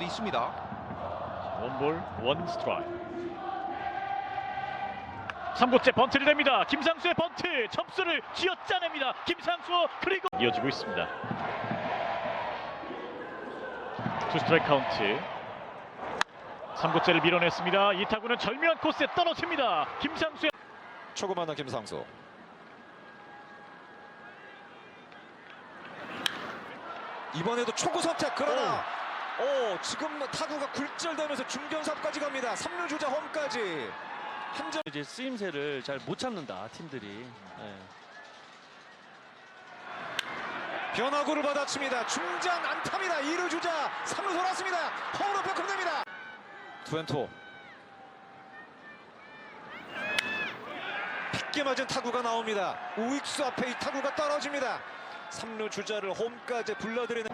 수도 있습니다. 원볼 원 스트라이크 3구째 번트를 냅니다. 김상수의 번트 점수를 쥐어짜냅니다. 김상수 그리고 이어지고 있습니다. 투 스트라이크 카운트 3구째를 밀어냈습니다. 이 타구는 절묘한 코스에 떨어집니다. 김상수의 초구 만나 김상수. 이번에도 초구 선택 그러나 오, 지금 타구가 굴절되면서 중견삽까지 갑니다. 3루 주자 홈까지. 한 점 이제 쓰임새를 잘못 잡는다 팀들이. 예. 변화구를 받아칩니다. 중장 안타입니다. 2루 주자 3루 돌았습니다. 홈으로 벽금됩니다. 투앤토. 빗게 맞은 타구가 나옵니다. 우익수 앞에 이 타구가 떨어집니다. 3루 주자를 홈까지 불러들이는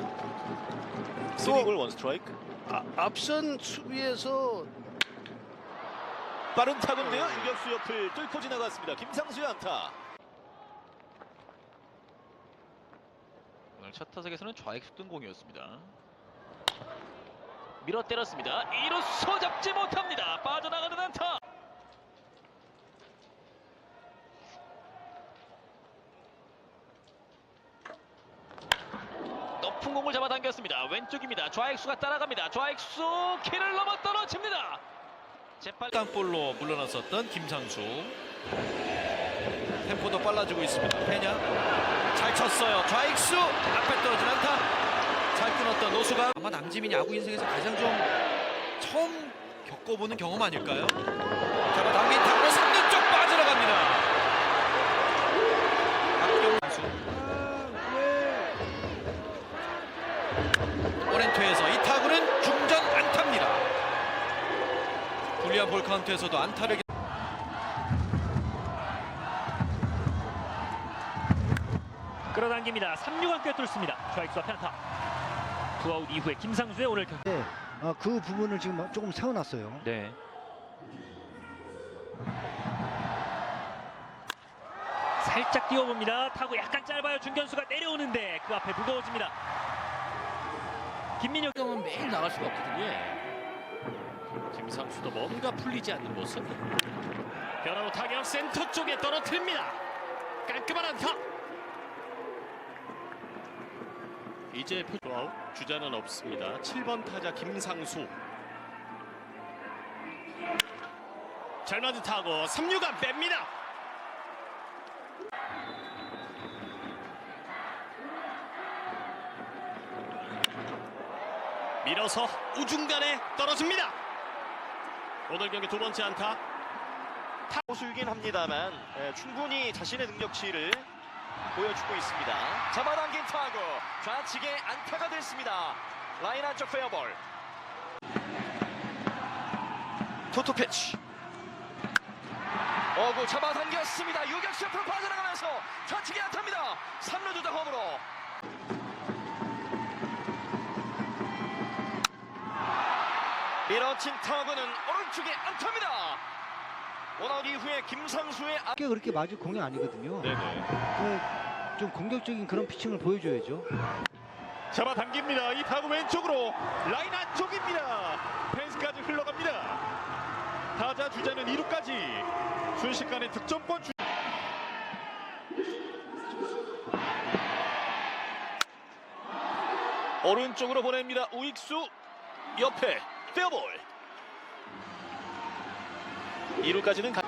스리볼 원 스트라이크. 아, 앞선 수비에서 빠른 타구인데요. 유격수 옆을 뚫고 지나갔습니다. 김상수의 안타. 오늘 첫 타석에서는 좌익수 뜬공이었습니다. 밀어 때렸습니다. 2루수 잡지 못합니다. 빠져나가는 안타. 높은 잡아당겼습니다. 왼쪽입니다. 좌익수가 따라갑니다. 좌익수 키를 넘어 떨어집니다. 재빨리 땅볼로 물러났었던 김상수 템포도 빨라지고 있습니다 페냐 잘 쳤어요 좌익수 앞에 떨어진 안타 잘 끊었던 노수가 아마 남지민 야구 인생에서 가장 좀 처음 겪어보는 경험 아닐까요? 잡아당긴 타구로 3루 쪽 빠져나갑니다 박경훈 선수 오렌토에서 이 타구는 중전 안타입니다 불리한 볼 카운트에서도 안타를 끌어당깁니다 3루간 꿰뚫습니다 좌익수 앞에 안타 투아웃 이후에 김상수의 오늘 경... 네, 어, 그 부분을 지금 조금 세워놨어요. 네. 살짝 띄워봅니다. 타구 약간 짧아요. 중견수가 내려오는데 그 앞에 무거워집니다. 김민혁 경은 매일 나갈 수가 없거든요. 김상수도 뭔가 풀리지 않는 모습. 변화로 타격 센터 쪽에 떨어뜨립니다. 깔끔한 안타. 이제 표아웃 주자는 없습니다. 7번 타자 김상수. 잘 맞은 타고 3루간 뺍니다. 밀어서 우중간에 떨어집니다. 오늘 경기 두 번째 안타. 타고수이긴 합니다만 예, 충분히 자신의 능력치를 보여주고 있습니다. 잡아당긴 타구 좌측에 안타가 됐습니다. 라인 안쪽 페어볼. 투투 피치. 어구 잡아당겼습니다. 유격수 옆으로 빠져나가면서 좌측에 안타입니다. 3루 주자 홈으로. 밀어친 타구는 오른쪽에 안타입니다. 원아웃 이후에 김상수의 안... 꽤 그렇게 맞을 공이 아니거든요. 네네. 그, 좀 공격적인 그런 피칭을 보여줘야죠. 잡아당깁니다. 이 타구 왼쪽으로 라인 안쪽입니다. 펜스까지 흘러갑니다. 타자 주자는 2루까지 순식간에 득점권 주... 오른쪽으로 보냅니다. 우익수 옆에 페어볼. 2루까지는 가...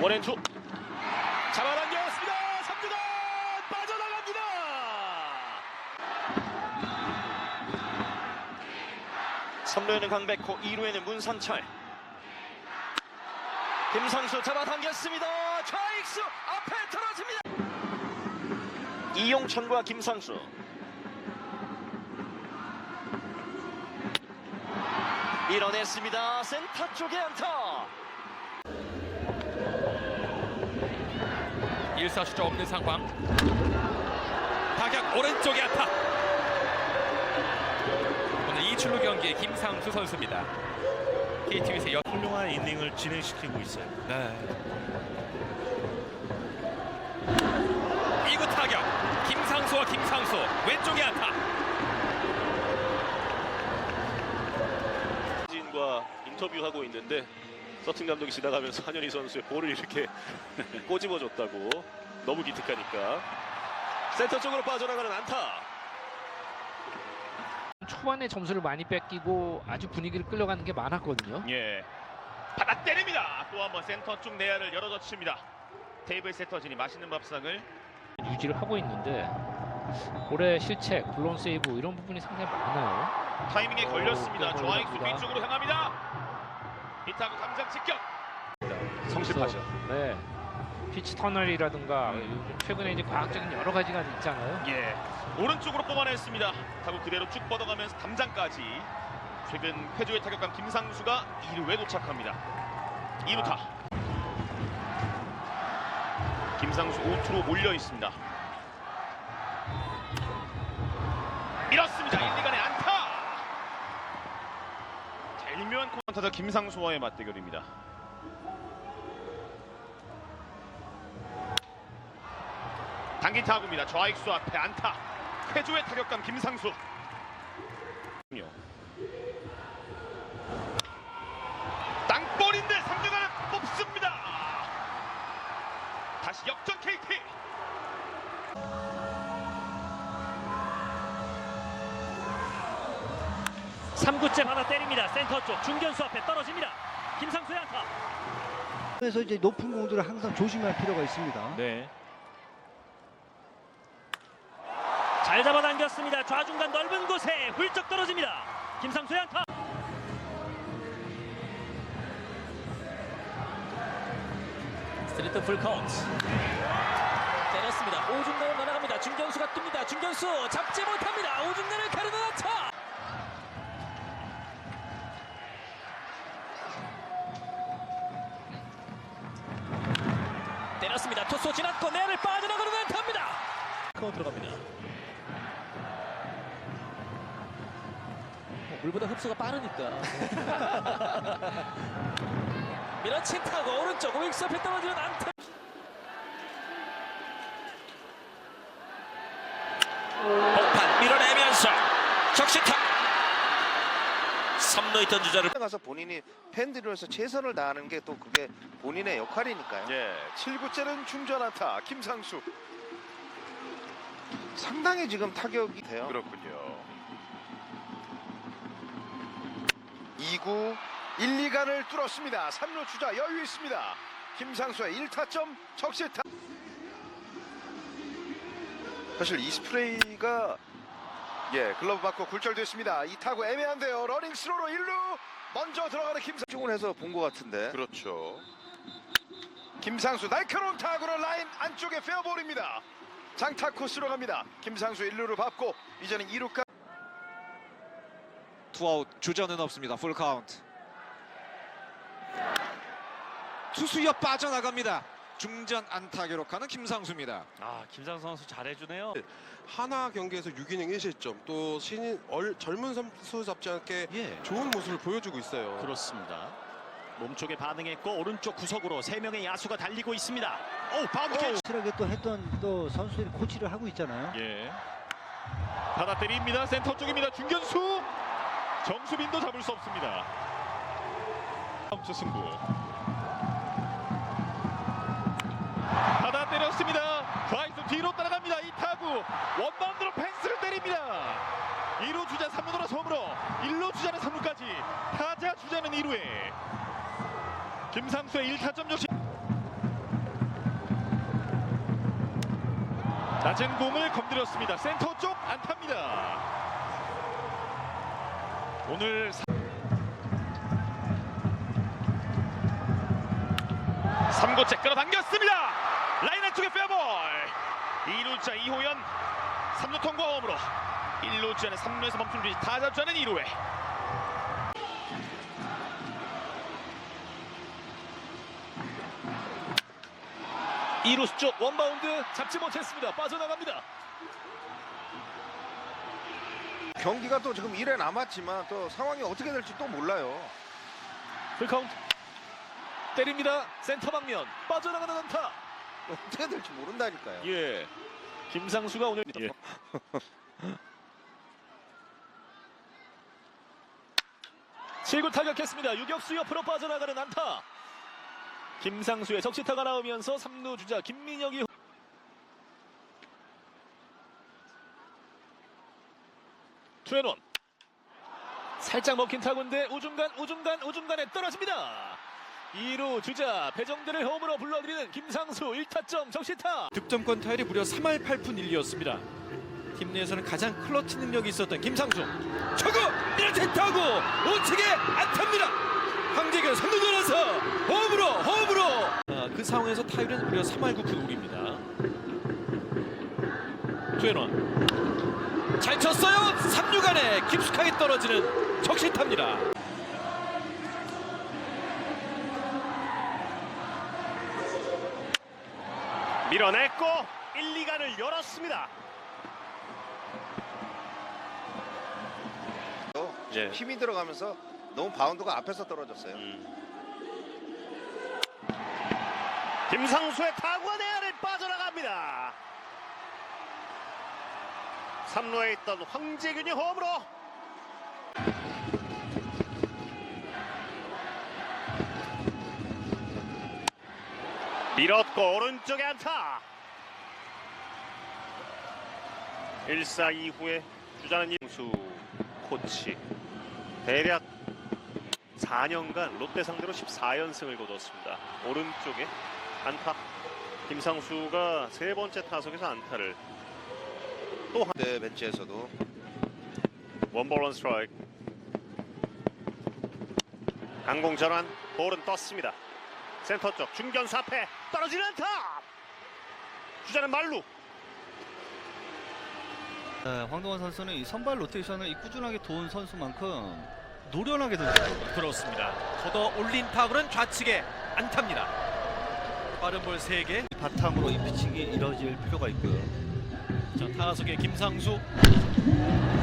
원앤투 잡아당겼습니다. 3루간 빠져나갑니다. 삼루에는 강백호, 2루에는 문선철. 김상수 잡아당겼습니다. 좌익수 앞에 떨어집니다. 이용천과 김상수. 밀어냈습니다. 센터 쪽에 안타. 1사수자 없는 상황 타격 오른쪽에 안타 오늘 이 출루 경기의 김상수 선수입니다 KTV에서 여... 훌륭한 이닝을 진행시키고 있어요. 네. 김상수와 김상수 왼쪽에 안타. 진과 인터뷰하고 있는데 서튼 감독이 지나가면서 한현희 선수의 볼을 이렇게 꼬집어줬다고 너무 기특하니까 센터 쪽으로 빠져나가는 안타 초반에 점수를 많이 뺏기고 아주 분위기를 끌려가는 게 많았거든요. 예. 받아 때립니다. 또 한번 센터 쪽 내야를 열어젖힙니다. 테이블 세터진이 맛있는 밥상을 유지를 하고 있는데 올해 실책, 블론 세이브 이런 부분이 상당히 많아요. 타이밍에 오, 걸렸습니다. 꽤 조아익수 멀어갑니다. 뒤쪽으로 향합니다. 이타구 당장 직격. 성실하죠. 네. 피치 터널이라든가 요즘 최근에 이제 과학적인 여러 가지가 있잖아요. 예. 오른쪽으로 뽑아냈습니다. 타구 그대로 쭉 뻗어가면서 담장까지. 최근 회조에 타격한 김상수가 2루에 도착합니다. 2루타. 김상수 5투로 몰려 있습니다. 타터 김상수와의 맞대결입니다. 당긴 타구입니다. 좌익수 앞에 안타. 회조의 타격감 김상수. 땅볼인데 3루간을 뽑습니다. 다시 역전 KT. 삼구째 받아 때립니다. 센터 쪽 중견수 앞에 떨어집니다. 김상수의 안타. 그래서 이제 높은 공들을 항상 조심할 필요가 있습니다. 네. 잘 잡아당겼습니다. 좌중간 넓은 곳에 훌쩍 떨어집니다. 김상수의 안타. 스트리트 풀 카운트. 때렸습니다. 오중간을 날아갑니다. 중견수가 뜹니다. 중견수 잡지 못합니다. 오중간을 가르는 안타. 투수 지났고 내를 빠져나가는 안타입니다. 카운트 들어갑니다. 어, 물보다 흡수가 빠르니까. 밀어친 타고 오른쪽 우익수 앞에 떨어지는 안타. 복판 밀어내면서 적시타. 3루 있던 주자를 가서 본인이 팬들로서 최선을 다하는 게 또 그게 본인의 역할이니까요. 예, 7구째는 중전 안타 김상수. 상당히 지금 타격이 돼요. 그렇군요. 2구 1, 2간을 뚫었습니다. 3루 주자 여유 있습니다. 김상수의 1타점 적시타. 사실 이 스프레이가 예 글러브 받고 굴절됐습니다. 이 타구 애매한데요. 러닝 스로로 1루 먼저 들어가는 김상수. 집중을 해서 본 것 같은데. 그렇죠. 김상수 날카로운 타구로 라인 안쪽에 페어볼입니다. 장타 코스로 갑니다. 김상수 1루를 밟고 이제는 2루까지. 투아웃 주전은 없습니다. 풀 카운트. 투수여 빠져나갑니다. 중전 안타 기록하는 김상수입니다. 아 김상수 선수 잘해주네요. 하나 경기에서 6이닝 1실점 또 신인 얼, 젊은 선수답지 않게 예. 좋은 모습을 보여주고 있어요. 그렇습니다. 몸쪽에 반응했고 오른쪽 구석으로 세 명의 야수가 달리고 있습니다. 오 바운드 캐치. 확실하게 또 했던 또 선수들이 코치를 하고 있잖아요. 예. 받아 때립니다. 센터 쪽입니다. 중견수 정수빈도 잡을 수 없습니다. 카운트 승부. 받아 때렸습니다. 좌익수 뒤로 따라갑니다. 이 타구 원바운드로 펜스를 때립니다. 2루 주자 3루 돌아서 홈으로 1루 주자는 3루까지 타자 주자는 2루에 김상수의 1타점 역시 낮은 공을 건드렸습니다. 센터 쪽 안타입니다. 오늘 3구째 끌어당겼습니다. 2루자 이호연 3루 통과 홈으로 1루자는 3루에서 멈춤 뒤 타자 주자는 2루에 이루쪽 원바운드 잡지 못했습니다. 빠져나갑니다. 경기가 또 지금 1회 남았지만 또 상황이 어떻게 될지 또 몰라요. 풀카운트 때립니다. 센터 방면 빠져나가는 안타. 어떻게 될지 모른다니까요. 예. 김상수가 오늘 예. 칠구 타격했습니다. 유격수 옆으로 빠져나가는 안타. 김상수의 적시타가 나오면서 3루 주자 김민혁이 투앤원 살짝 먹힌 타구인데 우중간 우중간 우중간에 떨어집니다. 2루 주자 배정대를 홈으로 불러들이는 김상수 1타점 적시타. 득점권 타율이 무려 3할 8푼 1리였습니다. 팀 내에서는 가장 클러치 능력이 있었던 김상수. 초구 밀어친 타구 우측에 안탑니다. 황재균 선두 돌아서 홈으로 홈으로. 아, 그 상황에서 타율은 무려 3할 9푼 5리입니다. 투앤원 잘 쳤어요. 3루간에 깊숙하게 떨어지는 적시타입니다. 밀어냈고 1, 2간을 열었습니다. 예. 힘이 들어가면서 너무 바운드가 앞에서 떨어졌어요. 김상수의 타구가 내야를 빠져나갑니다. 3루에 있던 황재균이 홈으로 밀었고 오른쪽에 안타 1사 이후에 주자는 임수 코치 대략 4년간 롯데 상대로 14연승을 거뒀습니다. 오른쪽에 안타. 김상수가 세 번째 타석에서 안타를 또 한. 네, 벤치에서도 원볼 원 스트라이크. 강공 전환 볼은 떴습니다. 센터 쪽 중견 사패 떨어지는 안타. 주자는 말루. 네, 황동원 선수는 이 선발 로테이션을 이 꾸준하게 도운 선수만큼 노련하게 던집니다. 그렇습니다. 걷어 올린 타구는 좌측에 안탑니다. 빠른 볼 3개. 바탕으로 이 피칭이 이루어질 필요가 있고요. 자, 타석의 김상수.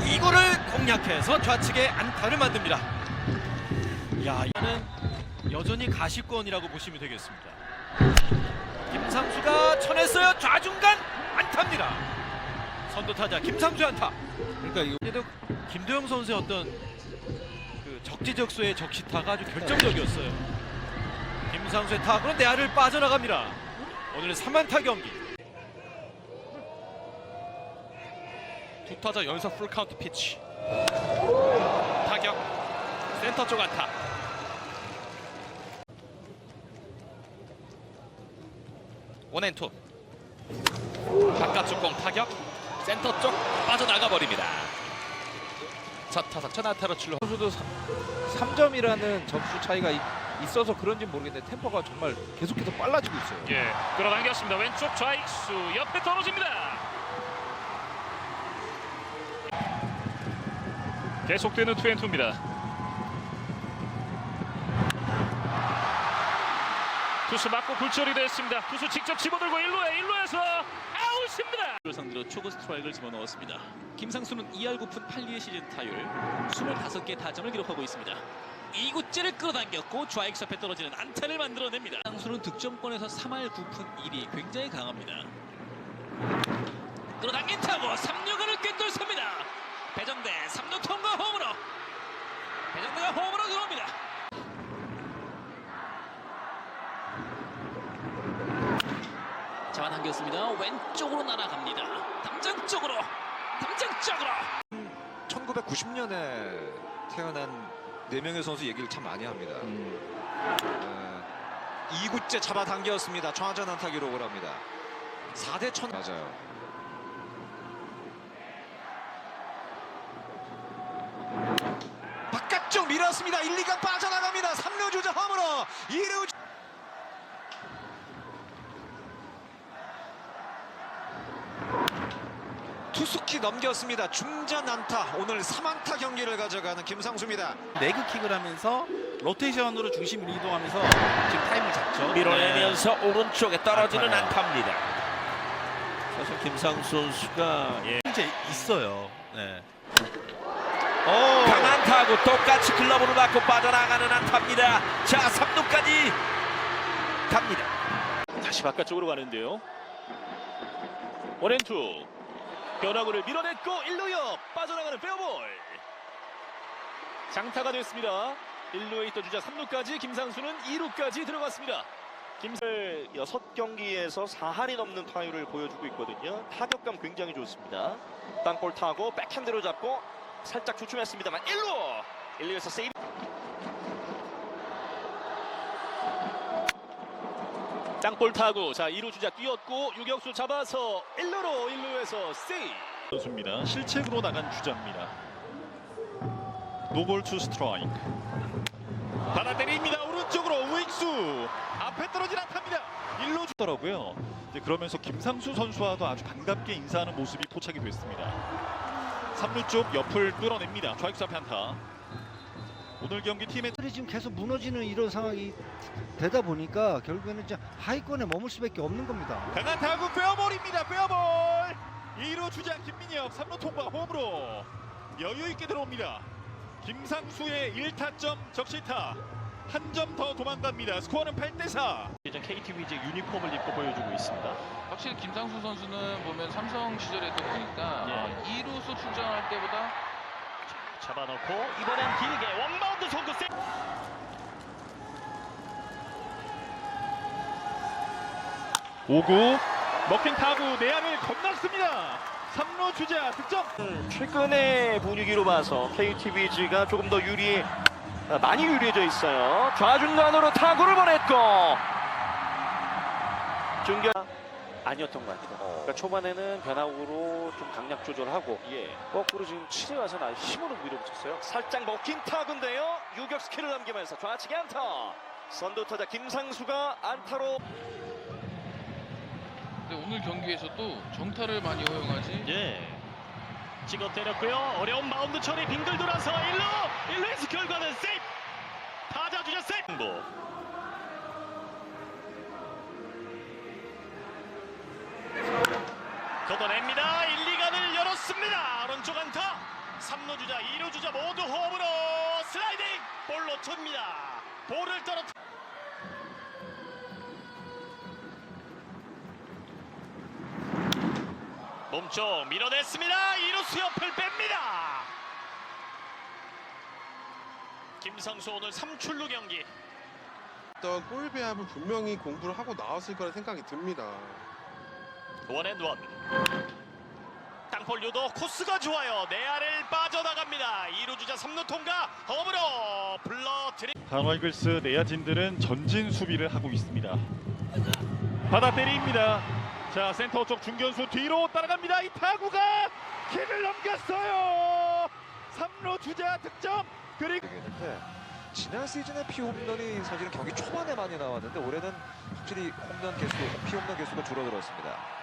이거를 공략해서 좌측에 안타를 만듭니다. 야, 이는 여전히 가시권이라고 보시면 되겠습니다. 김상수가 쳐냈어요. 좌중간 안타입니다. 선두 타자 김상수 안타. 그러니까 이거 그래도 김도영 선수의 어떤 그 적지적소의 적시타가 아주 결정적이었어요. 김상수의 타구는 내야를 빠져나갑니다. 오늘 3안타 경기. 두 타자 연속 풀 카운트 피치. 타격 센터 쪽 안타. 원앤투 바깥쪽 공 타격 센터 쪽 빠져나가 버립니다. 첫 타석 첫 안타로 출루. 선수도 3 점이라는 점수 차이가 있, 있어서 그런지 모르겠는데 템포가 정말 계속해서 빨라지고 있어요. 예, 끌어당겼습니다. 왼쪽 좌익수 옆에 떨어집니다. 계속되는 투앤투입니다. 투수 맞고 굴절이 됐습니다. 투수 직접 집어들고 1루에 1루에서 아웃입니다. 상대로 초구 스트라이크를 집어넣었습니다. 김상수는 2할 9푼 8리의 시즌 타율 25개 타점을 기록하고 있습니다. 2구째를 끌어당겼고 좌익수 앞에 떨어지는 안타를 만들어냅니다. 상수는 득점권에서 3할 9푼 1이 굉장히 강합니다. 끌어당긴 타고 3루간을 꿰뚫습니다. 배정대 3루 통과 홈으로 배정대가 홈으로 들어옵니다. 잡아당겼습니다. 왼쪽으로 날아갑니다. 담장 쪽으로 담장 쪽으로 1990년에 태어난 네 명의 선수 얘기를 참 많이 합니다. 어, 2구째 잡아당겼습니다. 좌전 안타 기록을 합니다. 4대 천 맞아요. 바깥쪽 밀었습니다. 1, 2간 빠져나갑니다. 3루 주자 홈으로 2루 넘겼습니다. 중전 안타. 오늘 3안타 경기를 가져가는 김상수입니다. 레그킥을 하면서 로테이션으로 중심을 이동하면서 지금 타임을 잡죠. 밀어내면서 오른쪽에 떨어지는 안타입니다. 사실 김상수 선수가 예. 이제 있어요. 네. 강한 타구 똑같이 글러브를 맞고 빠져나가는 안타입니다. 자 3루까지 갑니다. 다시 바깥쪽으로 가는데요. 원앤투 변화구를 밀어냈고 1루 옆 빠져나가는 페어볼. 장타가 됐습니다. 1루에 있던 주자 3루까지 김상수는 2루까지 들어갔습니다. 김을 6경기에서 4할이 넘는 타율을 보여주고 있거든요. 타격감 굉장히 좋습니다. 땅볼 타고 백핸드로 잡고 살짝 주춤했습니다만 1루! 1루에서 세이브 땅볼 타고 자 2루 주자 뛰었고 유격수 잡아서 1루로 1루에서 세이브 선수입니다. 실책으로 나간 주자입니다. 노볼 투 스트라이크. 받아 때립니다. 오른쪽으로 우익수. 앞에 떨어진 안타입니다. 1루 주더라고요. 이제 그러면서 김상수 선수와도 아주 반갑게 인사하는 모습이 포착이 됐습니다. 3루 쪽 옆을 뚫어냅니다. 좌익수 앞에 안타. 오늘 경기 팀의 지금 계속 무너지는 이런 상황이 되다 보니까 결국에는 이제 하위권에 머물 수밖에 없는 겁니다. 강한 타구 페어볼입니다. 페어볼. 2루 주자 김민혁 3루 통과 홈으로 여유 있게 들어옵니다. 김상수의 1타점 적시타 한 점 더 도망갑니다. 스코어는 8대 4. 이제 KT 위즈 유니폼을 입고 보여주고 있습니다 확실히 김상수 선수는 보면 삼성 시절에도 보니까 예. 어, 2루수 출전할 때보다 잡아놓고 이번엔 길게 원바운드 송구 세 5구 먹힌 타구 내야를 건넜습니다. 3루 주자 득점. 최근의 분위기로 봐서 KT 위즈가 조금 더 유리 아, 많이 유리해져 있어요 좌중간으로 타구를 보냈고 중견 아니었던 것 같아요. 그러니까 초반에는 변화구로 좀 강약 조절하고 거꾸로 지금 치에 와서 나 힘으로 밀어붙였어요. 살짝 먹힌 타구인데요. 유격 스킬을 남기면서 좌측에 안타. 선두 타자 김상수가 안타로. 근데 오늘 경기에서도 정타를 많이 허용하지. 예. 찍어 때렸고요. 어려운 마운드 처리. 빙글 돌아서 1루! 1루에서 결과는 세이프. 타자 주자 세이프. 걷어냅니다. 1, 2간을 열었습니다. 오른쪽 안타. 3루 주자, 2루 주자 모두 홈으로 슬라이딩 볼로 칩니다. 볼을 떨어. 몸쪽 밀어냈습니다. 2루수 옆을 뺍니다. 김상수 오늘 3출루 경기. 볼 배합을 분명히 공부를 하고 나왔을 거라 생각이 듭니다. 원앤원. 땅볼 유도 코스가 좋아요. 내야를 빠져나갑니다. 2루 주자 3루 통과. 홈으로 불러들이. 강화 이글스 내야진들은 전진 수비를 하고 있습니다. 받아 때립니다. 자 센터 쪽 중견수 뒤로 따라갑니다. 이 타구가 길을 넘겼어요. 3루 주자 득점. 그리고 지난 시즌에 피 홈런이 사실은 경기 초반에 많이 나왔는데 올해는 확실히 홈런 개수, 피 홈런 개수가 줄어들었습니다.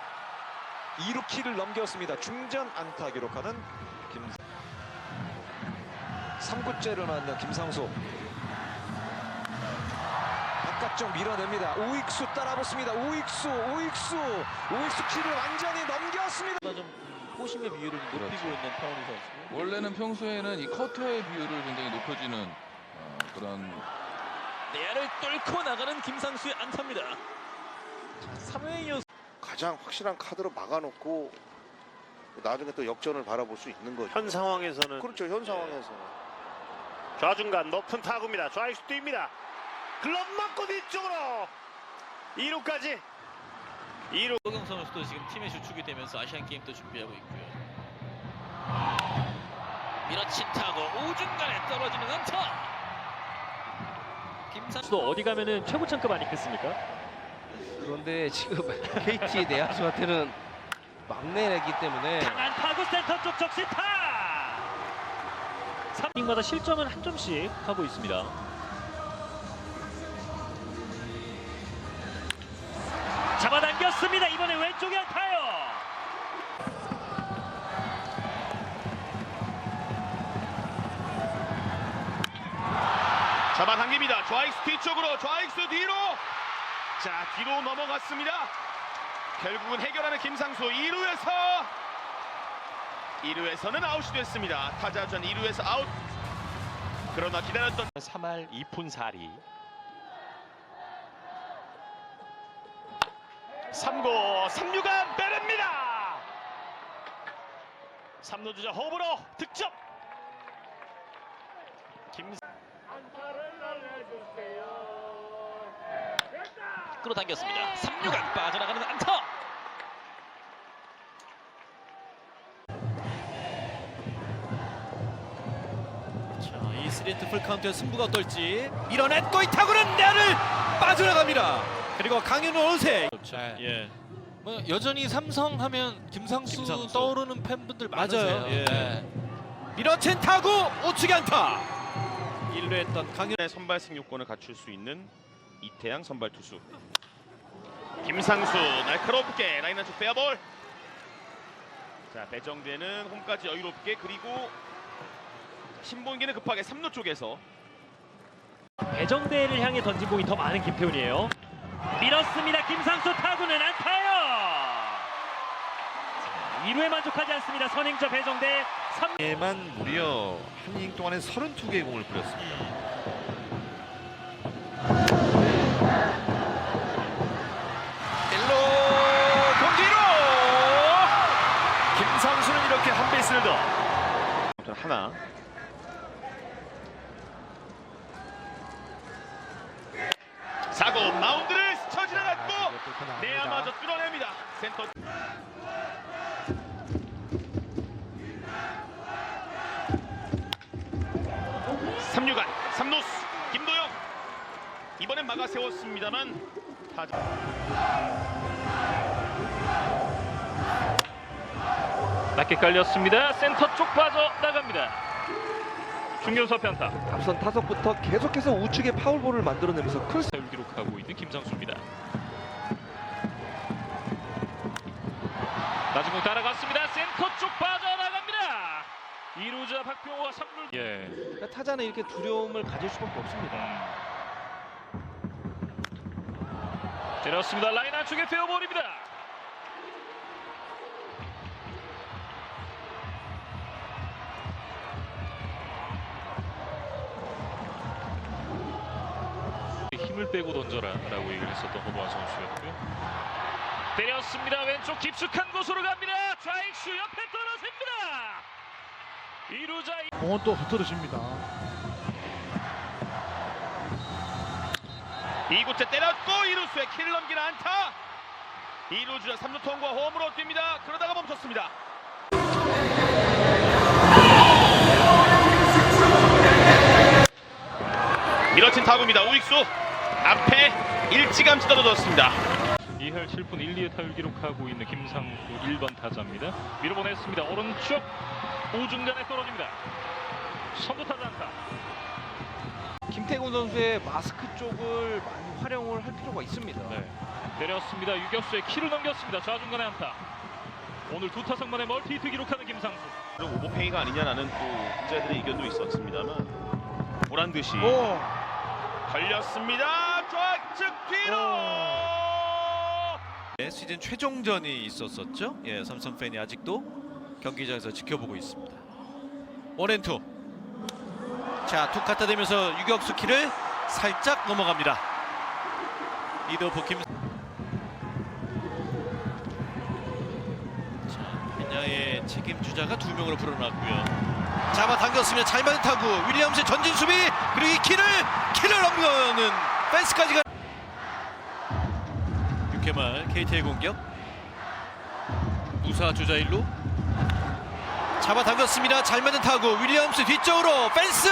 2루 키를 넘겼습니다. 중전 안타 기록하는 김 3구째를 맞는 김상수 바깥쪽 밀어냅니다. 우익수 따라붙습니다. 우익수, 우익수, 우익수 키를 완전히 넘겼습니다. 호심의 비율을 높이고 있는 타운이 선수. 원래는 평소에는 이 커터의 비율을 굉장히 높여주는 어, 그런 내야를 뚫고 나가는 김상수의 안타입니다. 3회 이어서 가장 확실한 카드로 막아놓고 나중에 또 역전을 바라볼 수 있는 거죠. 현 상황에서는 그렇죠. 현 상황에서. 좌중간 높은 타구입니다. 좌익수 뛰입니다. 글럽 맞고 뒤쪽으로 2루까지 2루 소경 선수도 지금 팀의 주축이 되면서 아시안 게임도 준비하고 있고요. 밀어친 타고 우중간에 떨어지는 안타. 김상수도 어디 가면은 최고참급 아니겠습니까? 그런데 지금 KT 내야수한테는 막내이기 때문에 강한 타구 센터 쪽 적시타. 3인마다 실점은 한 점씩 하고 있습니다. 잡아당겼습니다. 이번에 왼쪽에 안타요. 잡아당깁니다. 좌익수 뒤쪽으로 좌익수 뒤로. 자 뒤로 넘어갔습니다. 결국은 해결하는 김상수 2루에서 2루에서는 아웃이 됐습니다. 타자전 2루에서 아웃. 그러나 기다렸던 3할 2푼 4리 3구 3루간 빼냅니다. 3루 주자 홈으로 득점. 김 끌어당겼습니다. 3루간 빠져나가는 안타. 자, 이 스리트 풀 카운트의 승부가 어떨지 밀어냈고 이 타구는 내야를 빠져나갑니다. 그리고 강현우 올세. 예. 뭐 여전히 삼성 하면 김상수, 김상수. 떠오르는 팬분들 맞아요. 많으세요. 예. 네. 밀어친 타구 우측에 안타. 1루 했던 강현우 선발 승리권을 갖출 수 있는 이태양 선발 투수. 김상수 날카롭게 라인 안쪽 페어볼. 자 배정대는 홈까지 여유롭게 그리고 신봉기는 급하게 3루 쪽에서 배정대를 향해 던진 공이 더 많은 김태훈이에요. 밀었습니다. 김상수 타구는 안타요. 2루에 만족하지 않습니다. 선행자 배정대 3 에만 무려 한 이닝 동안에 32개의 공을 뿌렸습니다. 하나. 사고 마운드를 스쳐 지나갔고 내야마저 뚫어냅니다. 센터. 삼루간 삼루수 김도영 이번엔 막아 세웠습니다만 타자 낮게 깔렸습니다. 센터 쪽 빠져 나갑니다. 중견수 편타. 앞선 타석부터 계속해서 우측에 파울볼을 만들어내면서 큰 타율 기록하고 있는 김상수입니다. 낮은 공 따라갔습니다. 센터 쪽 빠져나갑니다. 2루자 박병호가 3루 예. 그러니까 타자는 이렇게 두려움을 가질 수밖에 없습니다. 때렸습니다. 라인 안쪽에 페어볼입니다. 던져라 라고 얘기를 했었던 허무한 선수였고요. 때렸습니다. 왼쪽 깊숙한 곳으로 갑니다. 좌익수 옆에 떨어집니다. 2루자 공은 또 흐트러집니다. 2구째 때렸고 2루수의 키를 넘기는 안타 2루 주자 3루 통과 홈으로 뜁니다 그러다가 멈췄습니다 밀어친 타구입니다 우익수 앞에 일찌감치 떨어졌습니다 2할 7분 1, 2의 타율 기록하고 있는 김상수 1번 타자입니다. 밀어보냈습니다. 오른쪽 우중간에 떨어집니다. 선두 타자 안타. 김태군 선수의 마스크 쪽을 많이 활용을 할 필요가 있습니다. 네. 내렸습니다. 유격수의 키를 넘겼습니다. 좌중간에 안타. 오늘 두 타석 만에 멀티히트 기록하는 김상수. 오버페이가 아니냐라는 또 기자들의 의견도 있었습니다만 보란 듯이 걸렸습니다 좌측 뒤로 네, 시즌 최종전이 있었었죠. 예, 삼성 팬이 아직도 경기장에서 지켜보고 있습니다. 원앤투. 자, 툭 갖다 대면서 유격수 키를 살짝 넘어갑니다. 리드오프 김. 자, 페냐의 책임 주자가 두 명으로 불어났고요. 잡아 당겼습니다. 잘 맞은 타구. 윌리엄스의 전진 수비 그리고 이 키를 키를 넘겨는 펜스까지 가. 말 KT의 공격. 무사 주자 1루. 잡아당겼습니다. 잘 맞은 타구. 윌리엄스 뒤쪽으로. 펜스